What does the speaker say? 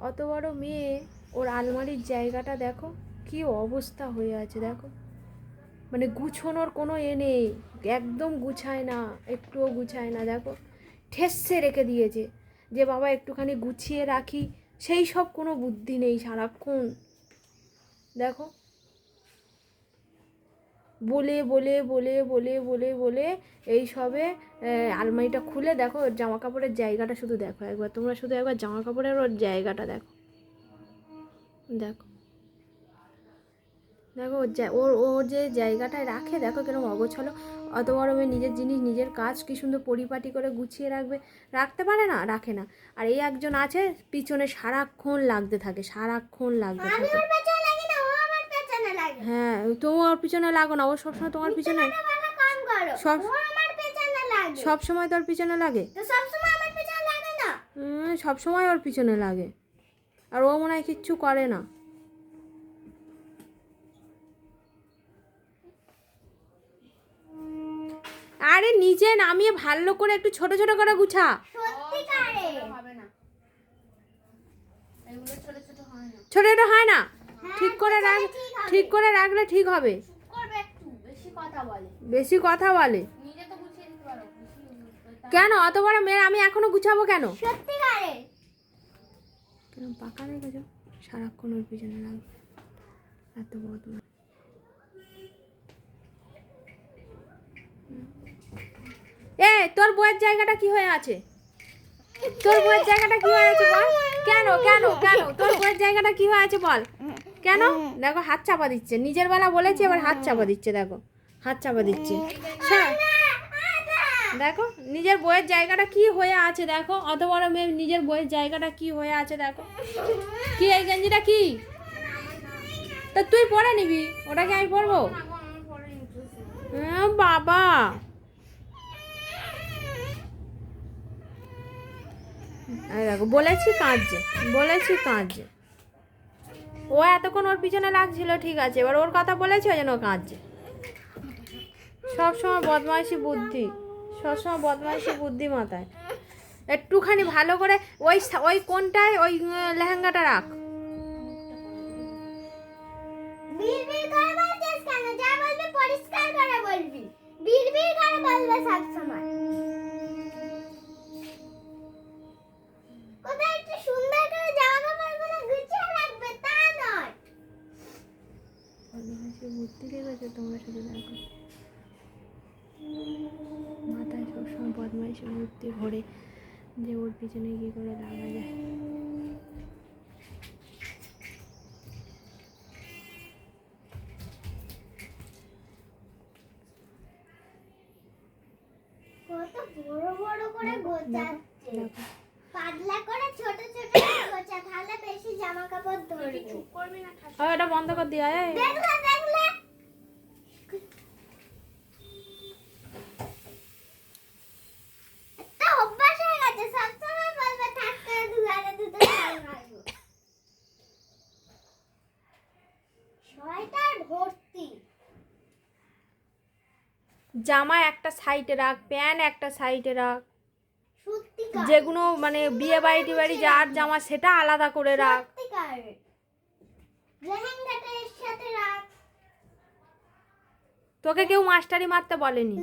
অত বড় মেয়ে, ওর আলমারির জায়গাটা দেখো, কি অবস্থা হয়ে আছে দেখো। মানে গুছোনোর কোনো এ নেই, একদম গুছায় না, একটুও গুছায় না, দেখো। ঠেসে রেখে দিয়েছে যে, বাবা, একটুখানি গুছিয়ে রাখি। সেই সব কোনো বুদ্ধি নেই সারাক্ষণ। দেখো বলে বলে বলে বলে বলে বলে এই সবে আলমারিটা খুলে দেখো, ওর জামা কাপড়ের জায়গাটা শুধু দেখো একবার। তোমরা শুধু একবার জামা কাপড়ের ওর জায়গাটা দেখো। দেখো। দেখো, ওর ওর যে জায়গাটায় রাখে, দেখো কীরকম অগোছালো। অত বড় মেয়ে নিজের জিনিস, নিজের কাজ, কি সুন্দর পরিপাটি করে গুছিয়ে রাখবে। রাখতে পারে না, রাখে না। আর এই একজন আছে, পিছনে সারাক্ষণ লাগতে থাকে, সারাক্ষণ লাগতে থাকে ওর পেছনে লাগি না ও আমার পেছনে লাগে হ্যাঁ তুমি ওর পিছনে লাগো না। ও সবসময় তোমার পিছনে সব- ও আমার পেছনে লাগে। সব সময় তোর পিছনে লাগে। তো সবসময় আমার পেছনে লাগে না? সব সময় ওর পিছনে লাগে। আর ও মনে হয় কিচ্ছু করে না। আরে নিচে নামিয়ে ভালো করে একটু ছোট ছোট করে গুছা। ছোট ছোট হয় না? ঠিক করে রাখ ঠিক করে রাখলে ঠিক হবে। বেশি কথা বলে। কেন? অত বড় মেয়ে আমি এখনও গুছাবো কেন? কেন পাকা রেখেছ সারাক্ষণ ওর পিছনে লাগবে এত বদমাস এ তোর বইয়ের জায়গাটা কি হয়ে আছে? তোর বইয়ের জায়গাটা কি হয়ে আছে বল? কেন কেন কেন? তোর বইয়ের জায়গাটা কি হয়ে আছে বল? কেন? দেখো হাত চাপা দিচ্ছে। নিজের বেলা বলেছি এবার হাত চাপা দিচ্ছে দেখো। হাত চাপা দিচ্ছে। হ্যাঁ। দেখো নিজের বইয়ের জায়গাটা কি হয়ে আছে দেখো। অত বড় মেয়ে নিজের বইয়ের জায়গাটা কি হয়ে আছে দেখো। কি এই গেঞ্জিটা কি? তা তুই পরে নিবি। ওটাকে আমি পরবো? হ্যাঁ, বাবা। দেখো বলেছি কাঁদছে বলেছি কাঁদছে। ও এতক্ষণ ওর পিছনে লাগছিল, ঠিক আছে। এবার ওর কথা বলেছে, ওই জন্য ও কাঁদছে। সবসময় বদমাইশি বুদ্ধি। সবসময় বদমাইশি বুদ্ধি মাথায়। একটুখানি ভালো করে ওই ওই কোনটায়? ওই লেহেঙ্গাটা রাখ। বলবি পরিষ্কার করে বলবি। বিড় বিড় করে বলবে সব লেগেছে তোমরা শুধু দেখো। মাথায় সবসময় বদমাইশি বুদ্ধি ভরে যে ওর পিছনে কি করে লাগা যায়। বড় বড় করে গোছাচ্ছে। পাতলা করে ছোট ছোট করে গোছা তাহলে বেশি জামা কাপড় ধরবে। চুপ করবি না ঠাস ও এটা বন্ধ কর দিয়া এই দেখলে দেখলে একটা অভ্যাস হয়ে গেছে সবসময় বলবে থাক করে দুয়ারে দুটো শাল মারবো ভর্তি। জামা একটা সাইডে রাখ প্যান্ট একটা সাইডে রাখ। যেগুলো মানে বিয়ে বাড়ি বাড়ি যার জামা সেটা আলাদা করে রাখ। তোকে কেউ মাস্টারি মারতে বলেনি?